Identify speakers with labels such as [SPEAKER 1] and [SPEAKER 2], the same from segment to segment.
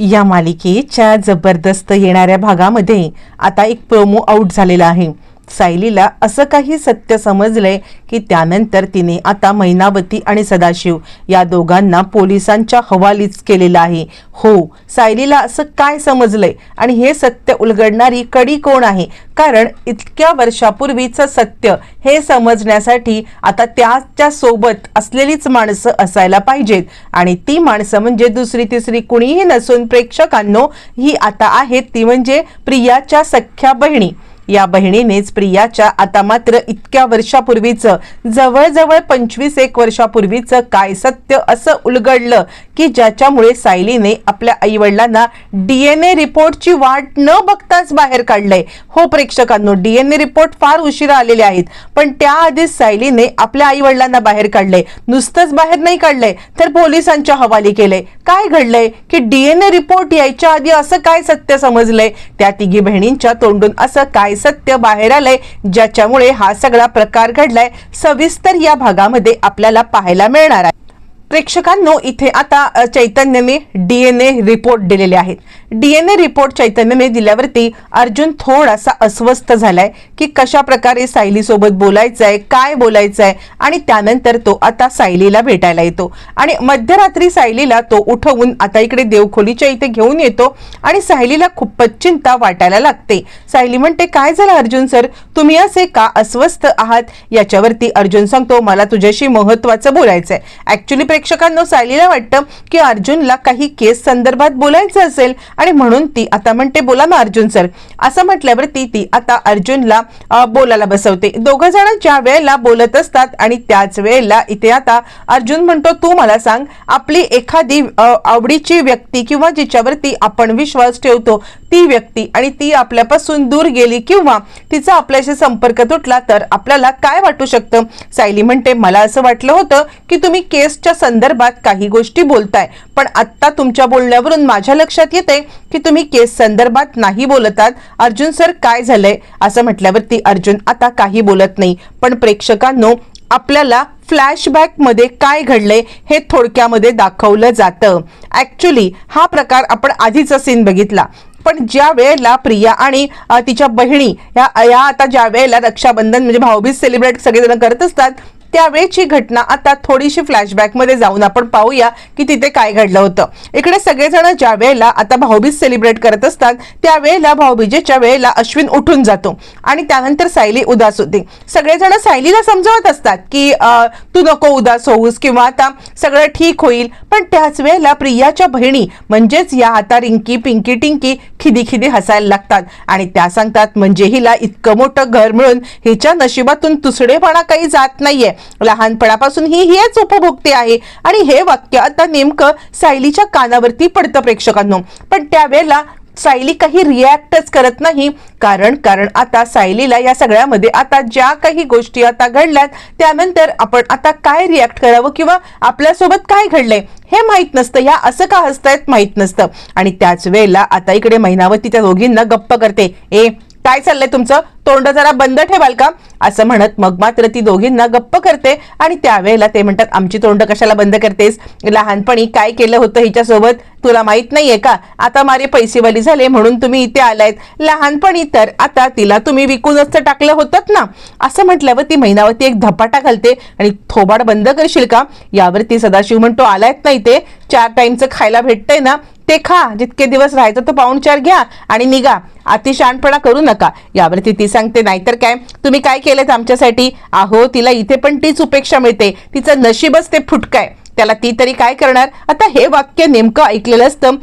[SPEAKER 1] या मालिकेच्या जबरदस्त येणाऱ्या भागामध्ये आता एक प्रोमो आउट झालेला आहे. सायलीला असं काही सत्य समजलंय की त्यानंतर तिने आता मैनावती आणि सदाशिव या दोघांना पोलिसांच्या हवालीच केलेलं आहे. हो सायलीला असं काय समजलंय? आणि हे सत्य उलगडणारी कडी कोण आहे? कारण इतक्या वर्षापूर्वीचं सत्य हे समजण्यासाठी आता त्याच्या सोबत असलेलीच माणसं असायला पाहिजेत. आणि ती माणसं म्हणजे दुसरी तिसरी कुणीही नसून प्रेक्षकांनो ही आता आहेत ती म्हणजे प्रियाच्या सख्या बहिणी. या बहिणीनेच प्रियाच्या आता मात्र इतक्या वर्षापूर्वीचं जवळजवळ पंचवीस एक वर्षापूर्वीचं काय सत्य असं उलगडलं की ज्याच्यामुळे सायलीने आपल्या आईवडिलांना डीएनए रिपोर्टची वाट न बघताच बाहेर काढलंय. हो प्रेक्षकांनो डीएनए रिपोर्ट फार उशिरा आलेले आहेत पण त्याआधीच सायलीने आपल्या आईवडिलांना बाहेर काढलंय. नुसतंच बाहेर नाही काढलंय तर पोलिसांच्या हवाली केलंय. काय घडलंय? की डीएनए रिपोर्ट यायच्या आधी असं काय सत्य समजलंय? त्या तिघी बहिणींच्या तोंडून असं काय सत्य बाहेर आलंय? ज्याच्यामुळे हा सगळा प्रकार घडलाय सविस्तर या भागामध्ये आपल्याला पाहायला मिळणार आहे. प्रेक्षकांनो इथे आता चैतन्यने डीएनए रिपोर्ट दिलेले आहेत. डीएनए रिपोर्ट चैतन्यने दिल्यावरती अर्जुन थोडासा अस्वस्थ झालाय की कशा प्रकारे सायलीसोबत बोलायचं आहे काय बोलायचं आहे आणि त्यानंतर तो आता सायलीला भेटायला येतो. आणि मध्यरात्री सायलीला तो उठवून आता इकडे देवखोलीच्या इथे घेऊन येतो आणि सायलीला खूपच चिंता वाटायला लागते. सायली म्हणते काय झालं अर्जुन सर? तुम्ही असे का अस्वस्थ आहात? याच्यावरती अर्जुन सांगतो मला तुझ्याशी महत्वाचं बोलायचं आहे ऍक्च्युली प्रेक्षकांना सायलीला वाटतं की अर्जुनला काही केस संदर्भात बोलायचं असेल आणि म्हणून ती आता म्हणते बोला ना अर्जुन सर. असं म्हटल्यावर ती ती आता अर्जुनला बोलायला बसवते. दोघं जण ज्या वेळेला बोलत असतात आणि त्याच वेळेला इथे आता अर्जुन म्हणतो तू मला सांग आपली एखादी आवडीची व्यक्ती किंवा जिच्यावरती आपण विश्वास ठेवतो ती व्यक्ती आणि ती आपल्यापासून दूर गेली किंवा तिचा आपल्याशी संपर्क तुटला तर आपल्याला काय वाटू शकतं? सायली म्हणते मला असं वाटलं होतं की तुम्ही केसच्या संदर्भात काही गोष्टी बोलताय. पण आत्ता तुमच्या बोलण्यावरून माझ्या लक्षात येते की तुम्ही केस संदर्भात नाही बोलतात. अर्जुन सर काय झालंय? असं म्हटल्यावरती अर्जुन आता काही बोलत नाही. पण प्रेक्षकांनो आपल्याला फ्लॅशबॅकमध्ये काय घडलंय हे थोडक्यामध्ये दाखवलं जातं. ऍक्च्युली हा प्रकार आपण आधीचा सीन बघितला. पण ज्या वेळेला प्रिया आणि तिच्या बहिणी या या आता ज्या वेळेला रक्षाबंधन म्हणजे भाऊबीज सेलिब्रेट सगळेजण करत असतात त्यावेळेची घटना आता थोडीशी फ्लॅशबॅकमध्ये जाऊन आपण पाहूया की तिथे काय घडलं होतं. इकडे सगळेजण ज्या वेळेला आता भाऊबीज सेलिब्रेट करत असतात त्यावेळेला भाऊबीजेच्या वेळेला अश्विन उठून जातो आणि त्यानंतर सायली उदास होते. सगळेजण सायलीला समजवत असतात की तू नको उदास होऊस किंवा आता सगळं ठीक होईल. पण त्याच वेळेला प्रियाच्या बहिणी म्हणजेच या आता रिंकी पिंकी टिंकी खिदी खिदी हसायला लागतात आणि त्या सांगतात म्हणजे हिला इतकं मोठं घर मिळून हिच्या नशिबातून तुसडेपणा काही जात नाहीये. लहानपणापासून ही हेच उपभोगते आहे. आणि हे वाक्य आता नेमकं सायलीच्या कानावरती पडतं प्रेक्षकांनो. पण त्यावेळेला सायली काही रिॲक्टच करत नाही. कारण कारण आता सायलीला या सगळ्यामध्ये आता ज्या काही गोष्टी आता घडल्यात त्यानंतर आपण आता काय रिॲक्ट करावं किंवा आपल्यासोबत काय घडलंय हे माहीत नसतं. या असं का हसतायत माहीत नसतं. आणि त्याच वेळेला आता इकडे महिनावती त्या दोघींना गप्प करते. ए काय चाललंय तुमचं? तोंड जरा बंद ठेवाल का? असं म्हणत मग मात्र ती दोघींना गप्प करते आणि त्यावेळेला ते म्हणतात आमची तोंड कशाला बंद करतेस? लहानपणी काय केलं होतं हिच्यासोबत? तुला माहीत नाहीये का? आता मारे पैसेवाली झाले म्हणून तुम्ही इथे आलायत. लहानपणी तर आता तिला तुम्ही विकूनच तर टाकलं होतं ना? असं म्हटल्यावर ती महिनावरती एक धपाटा घालते आणि थोबाड बंद करशील का? यावरती सदाशिव म्हणतो आलायत नाही ते. चार टाइमचं खायला भेटतंय ना? ते खा. जितके दिवस राहायचं तर पाऊण चार घ्या आणि निघा. अतिशहाणपणा करू नका. यावरती ती सांगते नाहीतर काय? तुम्ही काय केलं आमच्यासाठी? आहो तिला इथे पण तीच उपेक्षा मिळते. तिचं नशीबच ते फुटकाय. त्याला ती तरी काय करणार? आता हे वाक्य नेमकं ऐकलेलं असतं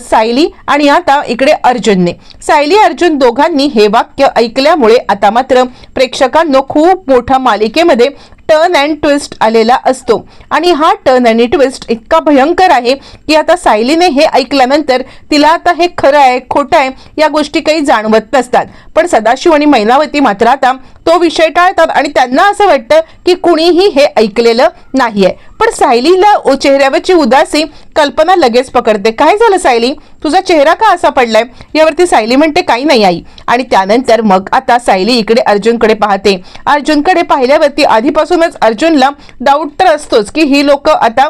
[SPEAKER 1] सायली आणि आता इकडे अर्जुनने. सायली अर्जुन दोघांनी हे वाक्य ऐकल्यामुळे आता मात्र प्रेक्षकांनो खूप मोठ्या मालिकेमध्ये टर्न अँड ट्विस्ट आलेला असतो. आणि हा टर्न आणि ट्विस्ट इतका भयंकर आहे की आता सायलीने हे ऐकल्यानंतर तिला आता हे खरं आहे खोटं आहे या गोष्टी काही जाणवत नसतात. पण सदाशिव आणि मैनावती मात्र आता तो विषय टाळतात आणि त्यांना असं वाटतं की कुणीही हे ऐकलेलं नाहीये. पण सायलीला चेहऱ्यावरची उदासी कल्पना लगेच पकडते. काय झालं सायली? तुझा चेहरा का असा पडलाय? यावरती सायली म्हणते काही नाही आई. आणि त्यानंतर मग आता सायली इकडे अर्जुनकडे पाहते. अर्जुनकडे पाहिल्यावरती आधीपासूनच अर्जुनला डाऊट तर असतोच की ही लोक आता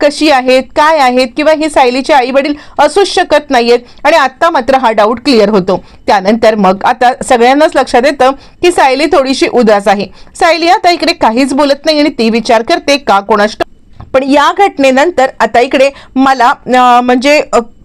[SPEAKER 1] कशी आहेत काय आहेत किंवा ही सायलीचे आई वडील असूच शकत नाहीयेत. आणि आता मात्र हा डाऊट क्लिअर होतो. त्यानंतर मग आता सगळ्यांनाच लक्षात येतं की सायली थोडीशी उदास आहे. सायली आता इकडे काहीच बोलत नाही आणि ती विचार करते का कोणाष्ट पण या घटनेनंतर आता इकडे मला म्हणजे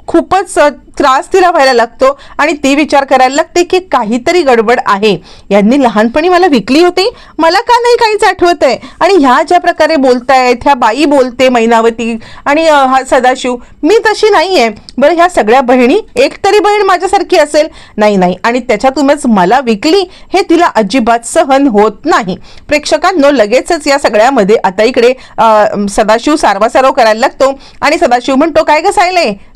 [SPEAKER 1] खूपच त्रास तिला व्हायला लागतो आणि ती विचार करायला लागते की काहीतरी गडबड आहे. यांनी लहानपणी मला विकली होती मला का नाही काहीच आठवत आहे? आणि ह्या ज्या प्रकारे बोलतायत ह्या बाई बोलते मैनावती आणि हा सदाशिव मी तशी नाही आहे बरं ह्या सगळ्या बहिणी एक तरी बहीण माझ्यासारखी असेल? नाही नाही. आणि त्याच्यातूनच मला विकली हे तिला अजिबात सहन होत नाही. प्रेक्षकांनो लगेचच या सगळ्यामध्ये आता इकडे सदाशिव सारवासारव करायला लागतो. आणि सदाशिव म्हणतो काय ग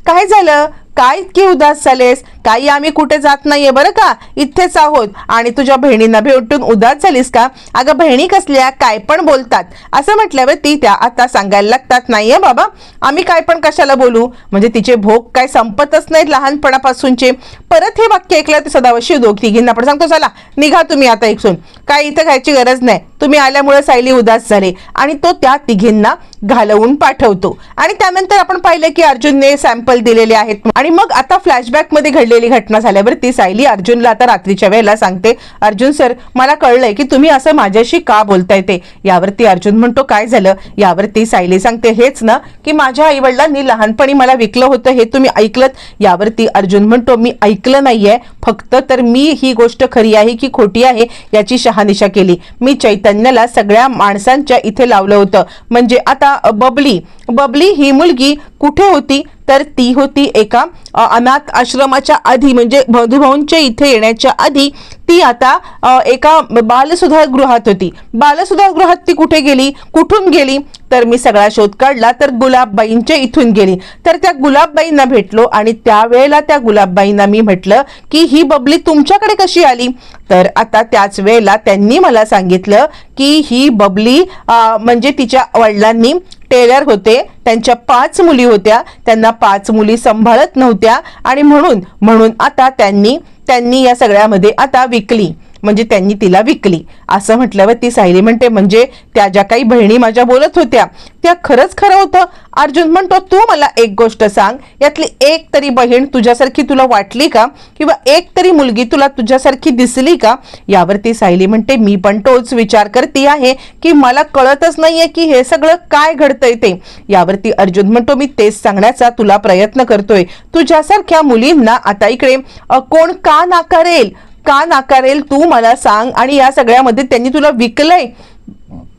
[SPEAKER 1] काय झालं? काय इतकी उदास झालेस काही आम्ही कुठे जात नाहीये बरं का? इथेच आहोत. आणि तुझ्या बहिणींना भेटून उदास झालीस का? अगं बहिणी कसल्या? काय पण बोलतात. असं म्हटल्यावर ती त्या आता सांगायला लागतात नाहीये बाबा आम्ही काय पण कशाला बोलू? म्हणजे तिचे भोग काय संपतच नाहीत लहानपणापासूनचे. परत हे वाक्य ऐकलं ते सदावशी दोघ तिघींना पण सांगतो चला निघा तुम्ही आता इथून. काय इथं खायची गरज नाही. तुम्ही आल्यामुळे सायली उदास झाले आणि तो त्या तिघींना घालवून पाठवतो. आणि त्यानंतर आपण पाहिलं की अर्जुनने सॅम्पल दिलेले आहेत. आणि मग आता फ्लॅशबॅकमध्ये घडलेली घटना झाल्यावर ती सायली अर्जुनला आता रात्रीच्या वेळेला सांगते अर्जुन सर मला कळलंय की तुम्ही असं माझ्याशी का बोलताय ते? यावरती अर्जुन म्हणतो काय झालं? यावरती सायली सांगते हेच ना की माझ्या आई वडिलांनी लहानपणी मला विकलं होतं हे तुम्ही ऐकलं यावरती अर्जुन म्हणतो मी ऐकलं नाहीये फक्त तर मी ही गोष्ट खरी आहे की खोटी आहे याची शहानिशा केली. मी चैतन्य चैतन्याला सगळ्या माणसांच्या इथे लावलं होतं. म्हणजे आता बबली बबली ही मुलगी कुठे होती? तर ती होती एका अनाथ आश्रमाच्या आधी. म्हणजे मधुभाऊंच्या इथे येण्याच्या आधी ती आता एका बालसुधारगृहात होती. बालसुधारगृहात ती कुठे गेली? कुठून गेली? तर मी सगळा शोध काढला तर गुलाबबाईंच्या इथून गेली. तर त्या गुलाबबाईंना भेटलो आणि त्यावेळेला त्या गुलाबबाईंना मी म्हटलं की ही बबली तुमच्याकडे कशी आली? तर आता त्याच वेळेला त्यांनी मला सांगितलं की ही बबली म्हणजे तिच्या वडिलांनी टेलर होते त्यांच्या पाच मुली होत्या त्यांना पाच मुली सांभाळत नव्हत्या आणि म्हणून म्हणून आता त्यांनी त्यांनी या सगळ्यामध्ये आता विकली. म्हणजे त्यांनी तिला विकली. असं म्हटल्यावर ती सायली म्हणते म्हणजे त्या ज्या काही बहिणी माझ्या बोलत होत्या त्या खरंच खरं होतं? अर्जुन म्हणतो तू मला एक गोष्ट सांग यातली एक तरी बहीण तुझ्यासारखी तुला वाटली का? किंवा एक तरी मुलगी तुला तुझ्यासारखी दिसली का? यावरती सायली म्हणते मी पण तोच विचार करते आहे की मला कळतच नाहीये की हे सगळं काय घडतंय ते. यावरती अर्जुन म्हणतो मी तेच सांगण्याचा तुला प्रयत्न करतोय. तुझ्यासारख्या मुलींना आता इकडे कोण का नाकारेल? का नाकारेल तू मला सांग? आणि या सगळ्यामध्ये त्यांनी तुला विकलंय.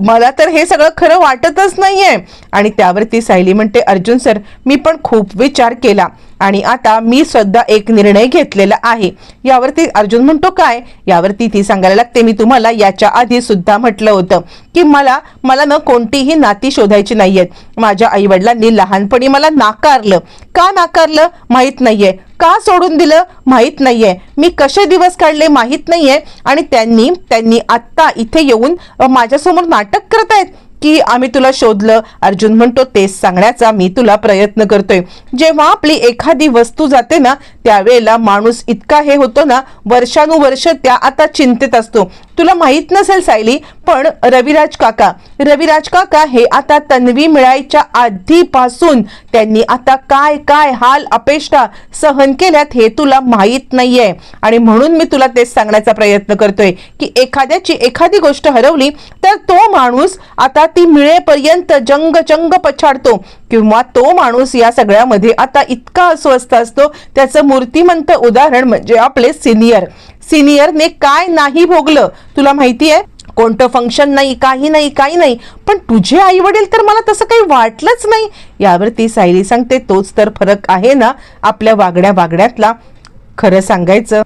[SPEAKER 1] मला तर हे सगळं खरं वाटतच नाहीये. आणि त्यावरती सायली म्हणते अर्जुन सर मी पण खूप विचार केला. आणि आता मी सुद्धा एक निर्णय घेतलेला आहे. यावरती अर्जुन म्हणतो काय? यावरती ती सांगायला लागते मी तुम्हाला याच्या आधी सुद्धा म्हटलं होतं की मला मला न कोणतीही नाती शोधायची नाहीयेत. माझ्या आईवडिलांनी लहानपणी मला नाकारलं. का नाकारलं? माहीत नाहीये. का सोडून दिलं माहीत नाहीये. मी कसे दिवस काढले माहीत नाहीये. आणि त्यांनी त्यांनी आत्ता इथे येऊन माझ्यासमोर नाटक करतायत. की आम्ही तुला शोधलं. अर्जुन म्हणतो तेच सांगण्याचा मी तुला प्रयत्न करतोय. जेव्हा आपली एखादी वस्तू जाते ना त्यावेळेला माणूस इतका हे होतो ना वर्षानुवर्ष त्या आता चिंतेत असतो. तुला माहीत नसेल सायली पण रविराज काका रविराज काका हे आता तन्वी मिळायच्या आधीपासून त्यांनी आता काय काय हाल अपेष्टा सहन केल्यात हे तुला माहीत नाहीये. आणि म्हणून मी तुला तेच सांगण्याचा प्रयत्न करतोय की एखाद्याची एखादी गोष्ट हरवली तर तो माणूस आता ती मिळेपर्यंत जंग जंग पछाडतो. किंवा तो माणूस या सगळ्यामध्ये आता इतका अस्वस्थ असतो त्याचं मूर्तिमंत उदाहरण म्हणजे आपले सिनियर. सिनियरने काय नाही भोगलं? तुला माहिती आहे? कोणतं फंक्शन नाही काही नाही काही नाही. पण तुझे आई वडील तर मला तसं काही वाटलंच नाही. यावरती सायली सांगते तोच तर फरक आहे ना आपल्या वागण्या वागण्यातला. खरं सांगायचं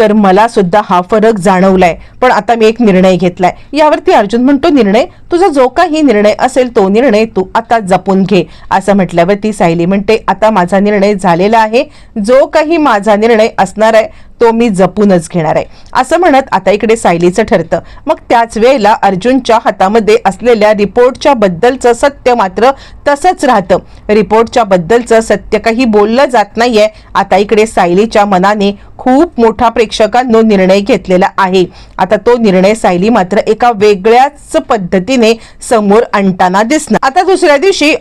[SPEAKER 1] तर मला सुद्धा हा फरक जाणवलाय. पण आता मी एक निर्णय घेतलाय. यावरती अर्जुन म्हणतो निर्णय तुझा जो काही निर्णय असेल तो निर्णय तू आता जपून घे. असं म्हटल्यावर ती सायली म्हणते आता माझा निर्णय झालेला आहे. जो काही माझा निर्णय असणार आहे तो मी जपूनच घेणार आहे. असं म्हणत आता इकडे सायलीचं ठरतं. मग त्याच वेळेला अर्जुनच्या हातामध्ये असलेल्या रिपोर्टच्या बद्दलचं सत्य मात्र तसंच राहतं. रिपोर्टच्या बद्दलचं सत्य काही बोललं जात नाहीये. आता इकडे सायलीच्या मनाने खूप मोठा प्रेक्षकांनो निर्णय घेतलेला आहे. आता तो निर्णय सायली मात्र एका वेगळ्याच पद्धतीने समोर आणताना दिसणार. आता दुसऱ्या दिवशी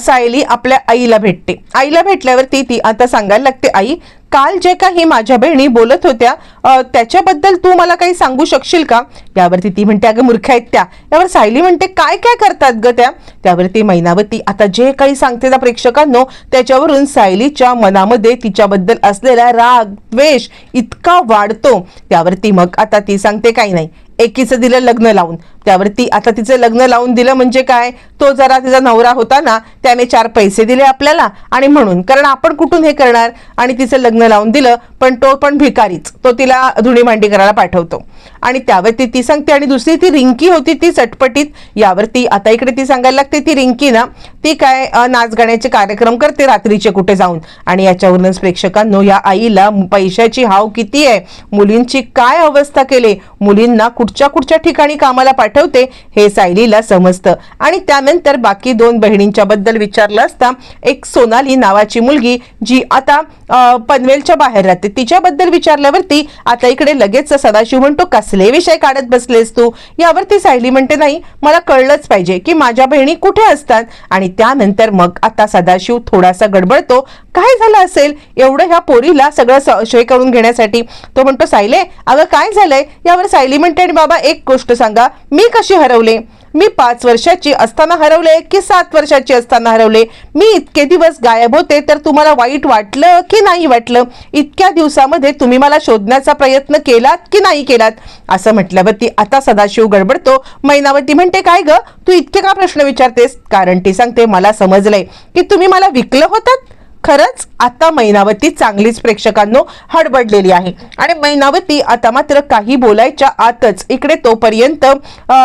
[SPEAKER 1] सायली आपल्या आईला भेटते. आईला भेटल्यावरती ती आता सांगायला लागते आई काल जे काही माझ्या बहिणी बोलत होत्या त्याच्याबद्दल तू मला काही सांगू शकशील का? यावरती ती म्हणते अगं मूर्ख आहेत त्या. यावर सायली म्हणते काय काय करतात ग त्या? त्यावरती मैनावती आता जे काही सांगते त्या प्रेक्षकांनो त्याच्यावरून सायलीच्या मनामध्ये तिच्याबद्दल असलेला राग द्वेष इतका वाढतो. त्यावरती मग आता ती सांगते काही नाही. एकीचं दिलं लग्न लावून. त्यावर ती आता तिचं लग्न लावून दिलं म्हणजे काय? तो जरा तिचा नवरा होता ना त्याने चार पैसे दिले आपल्याला आणि म्हणून. कारण आपण कुठून हे करणार? आणि तिचं लग्न लावून दिलं पण तो पण भिकारीच. तो तिला धुणी मांडी करायला पाठवतो. आणि त्यावरती ती सांगते. आणि दुसरी ती रिंकी होती ती चटपटीत. यावरती आता इकडे ती सांगायला लागते ती रिंकी ना ती काय नाच गाण्याचे कार्यक्रम करते रात्रीचे कुठे जाऊन. आणि याच्यावरूनच प्रेक्षकांनो या आईला पैशाची हाव किती आहे? मुलींची काय अवस्था केली? मुलींना कुठच्या कुठच्या ठिकाणी कामाला पाठवते हे सायलीला समजतं. आणि त्यानंतर बाकी दोन बहिणींच्या बद्दल विचारलं असता एक सोनाली नावाची मुलगी जी आता पनवेलच्या बाहेर राहते. तिच्याबद्दल विचारल्यावरती आता इकडे लगेच सदाशिव म्हणतो कसले विषय काढत बसलेस तू? यावरती सायली म्हणते नाही मला कळलंच पाहिजे की माझ्या बहिणी कुठे असतात? आणि त्यानंतर मग आता सदाशिव थोडासा गडबडतो काय झालं असेल? एवढं ह्या पोरीला सगळं संशय करून घेण्यासाठी? तो म्हणतो सायले अगं काय झालंय? यावर सायली म्हणते आणि बाबा एक गोष्ट सांगा मी कशी हरवले? मी पाच वर्षाची असताना हरवले की सात वर्षाची असताना हरवले. मी इतके दिवस गायब होते तर तुम्हाला वाईट वाटलं की नाही वाटलं? इतक्या दिवसामध्ये तुम्ही मला शोधण्याचा प्रयत्न केलात की नाही केलात? असं म्हटल्यावरती आता सदाशिव गडबडतो. मैनावती म्हणते काय ग? तू इतके का प्रश्न विचारतेस? कारण ती सांगते मला समजलंय की तुम्ही मला विकलं होतात खरंच आता मैनावती चांगलीच प्रेक्षकांनो हडबडलेली आहे. आणि मैनावती आता मात्र काही बोलायच्या आतच इकडे तोपर्यंत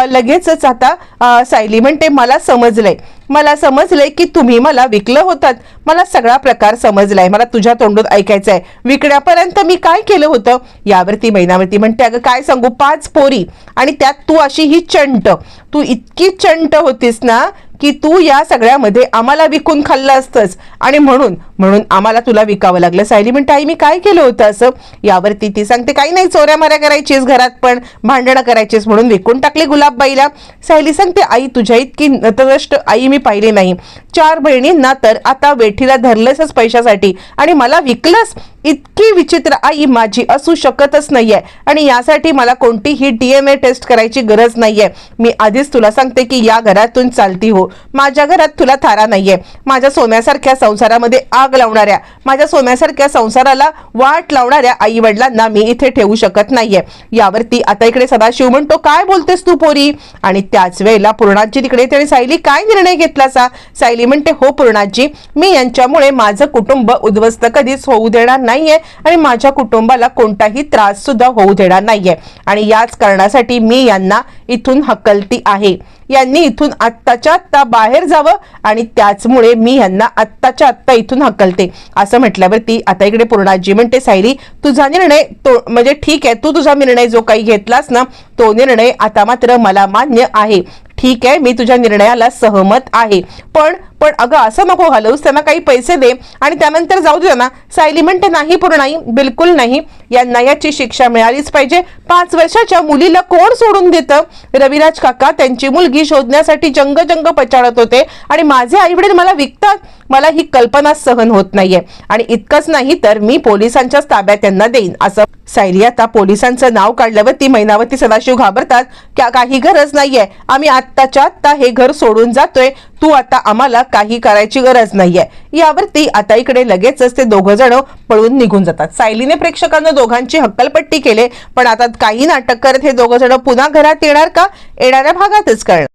[SPEAKER 1] लगेचच आता सायली म्हणते मला समजलंय. मला समजलंय की तुम्ही मला विकलं होतात. मला सगळा प्रकार समजलाय. मला तुझ्या तोंडून आहे विकण्यापर्यंत मी काय केलं होतं? यावरती मैनावती म्हणते अगं काय सांगू? पाच पोरी आणि त्यात तू अशी ही चंट. तू इतकी चंट होतीस ना की तू या सगळ्यामध्ये आम्हाला विकून खाल्लं असतंच आणि म्हणून म्हणून आम्हाला तुला विकावं लागलं. सायली म्हणते आई मी काय केलं होतं असं? यावरती ती सांगते काही नाही चोऱ्या माऱ्या करायचीस घरात पण भांडणं करायचीस म्हणून विकून टाकली गुलाबबाईला. सायली सांगते आई तुझ्या इतकी नतदृष्ट आई मी पाहिली नाही. चार बहिणींना तर आता वेठीला धरलंसच पैशासाठी. आणि मला विकलंस? इतकी विचित्र आई माझी असू शकतच नाहीये. आणि यासाठी मला कोणतीही डी एम ए टेस्ट करायची गरज नाहीये. मी आधीच तुला सांगते की या घरातून चालती हो. माझ्या घरात तुला थारा नाहीये. माझ्या सोन्यासारख्या संसारामध्ये आग लावणाऱ्या माझ्या सोन्यासारख्या संसाराला वाट लावणाऱ्या आई वडिलांना मी इथे ठेवू शकत नाहीये. यावरती आता इकडे सदाशिव म्हणतो काय बोलतेस तू पोरी? आणि त्याच वेळेला पूर्णाजी तिकडे त्याने सायली काय निर्णय घेतला सा सायली म्हणते हो पूर्णाजी मी यांच्यामुळे माझं कुटुंब उद्ध्वस्त कधीच होऊ देणार नाहीये आणि माझ्या कुटुंबाला कोणताही त्रास सुद्धा होऊ देणार नाहीये. आणि याच कारणासाठी मी यांना इथून हकलती आहे. यांनी इथून आत्ताच्या आत्ता बाहेर जावं आणि त्याचमुळे मी यांना आत्ताच्या आत्ता इथून हकलते. असं म्हटल्यावरती आता इकडे पूर्णाजी म्हणते सायली तुझा निर्णय तो म्हणजे ठीक आहे तू तुझा निर्णय जो काही घेतलास ना तो निर्णय आता मात्र मला मान्य आहे. ठीक आहे मी तुझ्या निर्णयाला सहमत आहे. पण पण अगं असं नको हलवूस त्यांना काही पैसे दे आणि त्यानंतर जाऊ दे ना सायली म्हणते नाही पूर्णाई बिलकुल नाही. यांना याची शिक्षा मिळालीच पाहिजे. पाच वर्षाच्या मुलीला कोण सोडून देतं? रविराज काका त्यांची मुलगी शोधण्यासाठी जंग जंग पचाळत होते आणि माझे आईवडील मला विकतात. मला ही कल्पना सहन होत नाहीये. आणि इतकंच नाही तर मी पोलिसांच्याच ताब्यात त्यांना देईन असं सायली आता पोलिसांचं नाव काढल्यावर ती मैनावती सदाशिव घाबरतात. काही गरज नाहीये. आम्ही आत्ताच्या आत्ता हे घर सोडून जातोय. तू आता आम्हाला काही करायची गरज नाहीये. यावरती आता इकडे लगेचच ते दोघं जण पळून निघून जातात. सायलीने प्रेक्षकांना दोघांची हक्कलपट्टी केले पण आता काही नाटक करत हे दोघं जण पुन्हा घरात येणार का? येणाऱ्या भागातच करणार